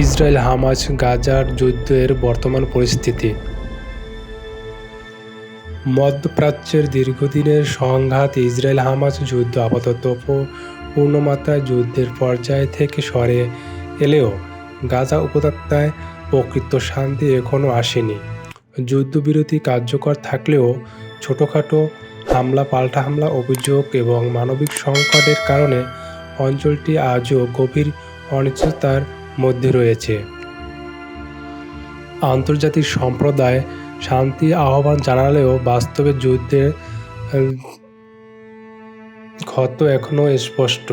Israel Hamas গাজার যুদ্ধের বর্তমান পরিস্থিতি। মধ্যপ্রাচ্যের দীর্ঘদিনের সংঘাত ইসরায়েল হামাস যুদ্ধ আপাতত পূর্ণমাত্রায় যুদ্ধের পর্যায় থেকে সরে এলেও গাজা উপত্যকায় প্রকৃত শান্তি এখনও আসেনি। যুদ্ধবিরতি কার্যকর থাকলেও ছোটোখাটো হামলা, পাল্টা হামলা অভিযোগ এবং মানবিক সংকটের কারণে অঞ্চলটি আজও গভীর অনিশ্চয়তার মধ্যে রয়েছে। আন্তর্জাতিক সম্প্রদায় শান্তি আহ্বান জানালেও বাস্তবে যুদ্ধের ক্ষত এখনও স্পষ্ট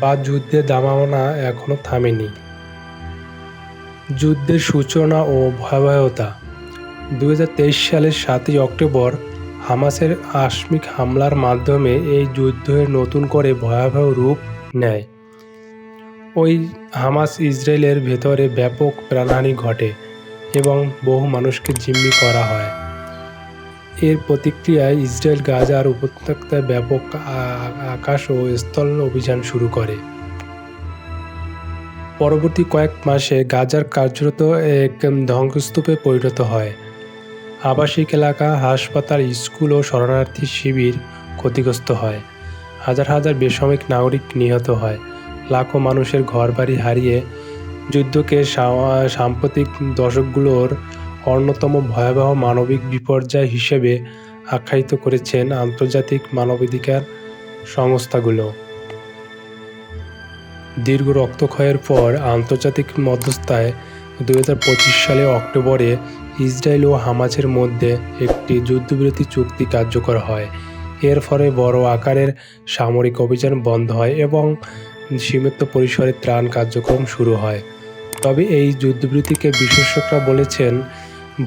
বা যুদ্ধের দামামনা এখনও থামেনি। যুদ্ধের সূচনা ও ভয়াবহতা। দু হাজার তেইশ সালের সাতই অক্টোবর হামাসের আকস্মিক হামলার মাধ্যমে এই যুদ্ধের নতুন করে ভয়াবহ রূপ নেয়। ওই হামাস ইসরায়েলের ভেতরে ব্যাপক প্রাণহানি ঘটে এবং বহু মানুষকে জিম্মি করা হয়। এর প্রতিক্রিয়ায় ইসরায়েল গাজার উপত্যকায় ব্যাপক আকাশ ও স্থল অভিযান শুরু করে। পরবর্তী কয়েক মাসে গাজার কার্যরত এক ধ্বংসস্তূপে পরিণত হয়। আবাসিক এলাকা, হাসপাতাল, স্কুল ও শরণার্থী শিবির ক্ষতিগ্রস্ত হয়। হাজার হাজার বেসামরিক নাগরিক নিহত হয়। লাখো মানুষের ঘরবাড়ি হারিয়ে যুদ্ধকে সাম্প্রতিক দশকগুলোর অন্যতম ভয়াবহ মানবিক বিপর্যয় হিসেবে আখ্যায়িত করেছেন আন্তর্জাতিক মানবাধিকার সংস্থাগুলো। দীর্ঘ রক্তক্ষয়ের পর আন্তর্জাতিক মধ্যস্থায় দুই হাজার পঁচিশ সালে অক্টোবরে ইসরায়েল ও হামাসের মধ্যে একটি যুদ্ধবিরতি চুক্তি কার্যকর হয়। এর ফলে বড় আকারের সামরিক অভিযান বন্ধ হয় এবং সীমিত পরিসরে ত্রাণ কার্যক্রম শুরু হয়। তবে এই যুদ্ধবিরতিকে বিশেষজ্ঞরা বলেছেন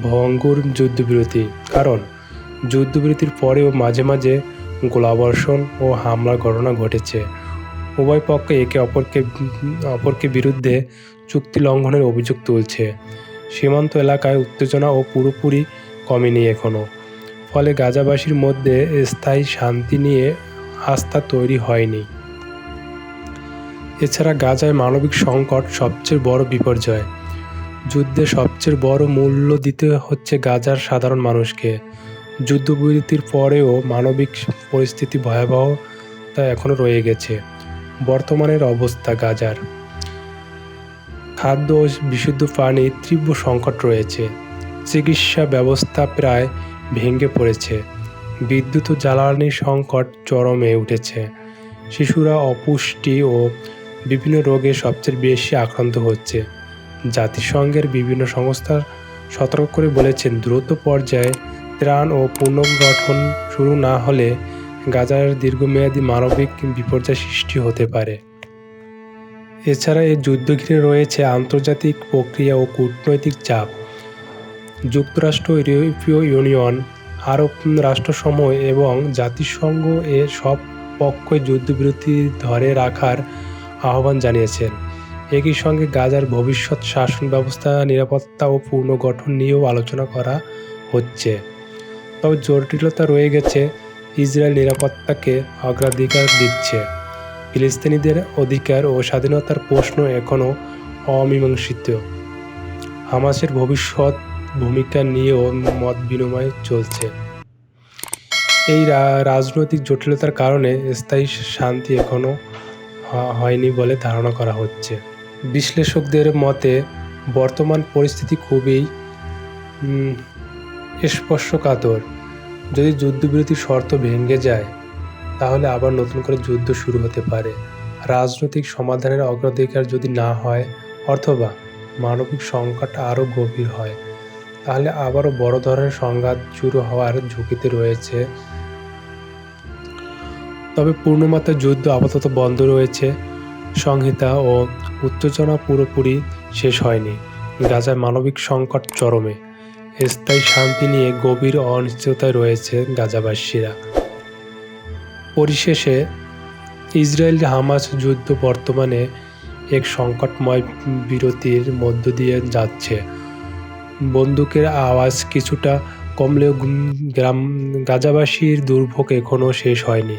ভঙ্গুর যুদ্ধবিরতি, কারণ যুদ্ধবিরতির পরেও মাঝে মাঝে গোলাবর্ষণ ও হামলার ঘটনা ঘটেছে। উভয় পক্ষ একে অপরকে অপরকে বিরুদ্ধে চুক্তি লঙ্ঘনের অভিযোগ তুলছে। সীমান্ত এলাকায় উত্তেজনা ও পুরোপুরি কমেনি এখনও ফলে গাজাবাসীর মধ্যে স্থায়ী শান্তি নিয়ে আস্থা তৈরি হয়নি। এছাড়া গাজায় মানবিক সংকট সবচেয়ে বড় বিপর্যয়। যুদ্ধে সবচেয়ে বড় মূল্য দিতে হচ্ছে গাজার সাধারণ মানুষকে। যুদ্ধবিরতির পরেও মানবিক পরিস্থিতি ভয়াবহ তা এখনও রয়ে গেছে। বর্তমানের অবস্থা গাজার। খাদ্য ও বিশুদ্ধ পানির তীব্র সংকট রয়েছে। চিকিৎসা ব্যবস্থা প্রায় ভেঙে পড়েছে। বিদ্যুৎ ও জ্বালানির সংকট চরমে উঠেছে। শিশুরা অপুষ্টি ও বিভিন্ন রোগে সবচেয়ে বেশি আক্রান্ত হচ্ছে। জাতিসংঘের বিভিন্ন সংস্থা সতর্ক করে বলেছেন, দ্রুত পর্যায়ে ত্রাণ ও পুনর্গঠন শুরু না হলে গাজার দীর্ঘমেয়াদী মানবিক বিপর্যয় সৃষ্টি হতে পারে। এছাড়া এই যুদ্ধ ঘিরে রয়েছে আন্তর্জাতিক প্রক্রিয়া ও কূটনৈতিক চাপ। যুক্তরাষ্ট্র, ইউরোপীয় ইউনিয়ন, আরব রাষ্ট্রসমূহ এবং জাতিসংঘ এ সব পক্ষই যুদ্ধবিরতি ধরে রাখার আহ্বান জানিয়েছেন। একই সঙ্গে গাজার ভবিষ্যৎ শাসন ব্যবস্থা, নিরাপত্তা ও পুনর্গঠন নিয়েও আলোচনা করা হচ্ছে। তবে জটিলতা রয়ে গেছে, ইসরায়েল নিরাপত্তাকে অগ্রাধিকার দিচ্ছে। ফিলিস্তিনিদের অধিকার ও স্বাধীনতার প্রশ্ন এখনও অমীমাংসিত। হামাসের ভবিষ্যৎ ভূমিকা নিয়েও মত বিনিময় চলছে। এই রাজনৈতিক জটিলতার কারণে স্থায়ী শান্তি এখনও হয়নি বলে ধারণা করা হচ্ছে। বিশ্লেষকদের মতে, বর্তমান পরিস্থিতি খুবই স্পর্শকাতর। যদি যুদ্ধবিরতির শর্ত ভেঙে যায়, তাহলে আবার নতুন করে যুদ্ধ শুরু হতে পারে। রাজনৈতিক সমাধানের অগ্রাধিকার যদি না হয়, অথবা মানবিক সংকট আরও গভীর হয়, তাহলে আবারও বড় ধরনের সংঘাত শুরু হওয়ার ঝুঁকিতে রয়েছে তবে পূর্ণমাত্রার যুদ্ধ আপাতত বন্ধ রয়েছে। সংহিতা ও উত্তেজনা পুরোপুরি শেষ হয়নি। গাজায় মানবিক সংকট চরমে। স্থায়ী শান্তি নিয়ে গভীর অনিশ্চয়তায় রয়েছে গাজাবাসীরা। পরিশেষে, ইসরায়েল হামাস যুদ্ধ বর্তমানে এক সংকটময় বিরতির মধ্য দিয়ে যাচ্ছে। বন্দুকের আওয়াজ কিছুটা কমলেও গ্রাম, গাজাবাসীর দুর্ভোগ এখনও শেষ হয়নি।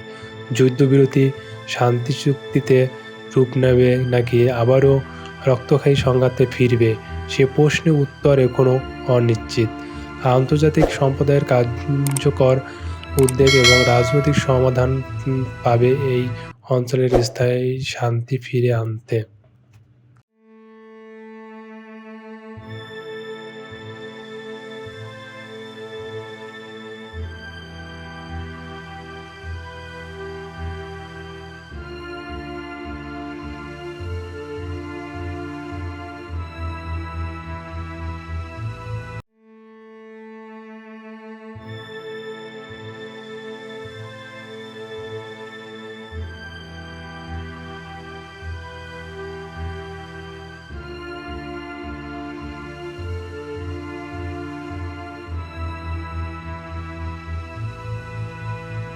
যুদ্ধবিরতি শান্তি চুক্তিতে রূপ নেবে নাকি আবারও রক্তক্ষয়ী সংঘাতে ফিরবে? সে প্রশ্নের উত্তর এখনও অনিশ্চিত। আন্তর্জাতিক সম্প্রদায়ের কার্যকর উদ্বেগ এবং রাজনৈতিক সমাধান পাবে এই অঞ্চলের স্থায়ী শান্তি ফিরে আনতে।